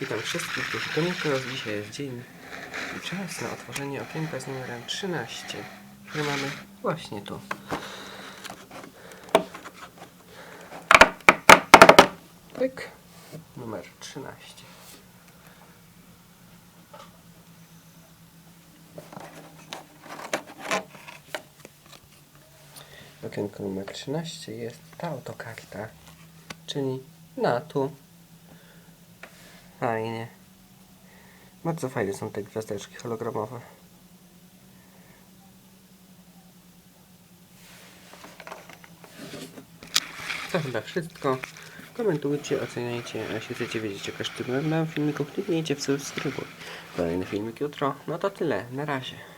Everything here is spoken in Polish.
Witam wszystkich, teraz dzisiaj jest dzień i czas na otworzenie okienka z numerem 13, które mamy właśnie tu. Pyk, numer 13. W okienku numer 13 jest ta oto karta, czyli na tu. Fajnie. Bardzo fajne są te gwiazdeczki hologramowe. To chyba wszystko. Komentujcie, oceniajcie, a jeśli chcecie wiedzieć o każdym filmiku, kliknijcie w subskrybuj. Kolejny filmik jutro. No to tyle. Na razie.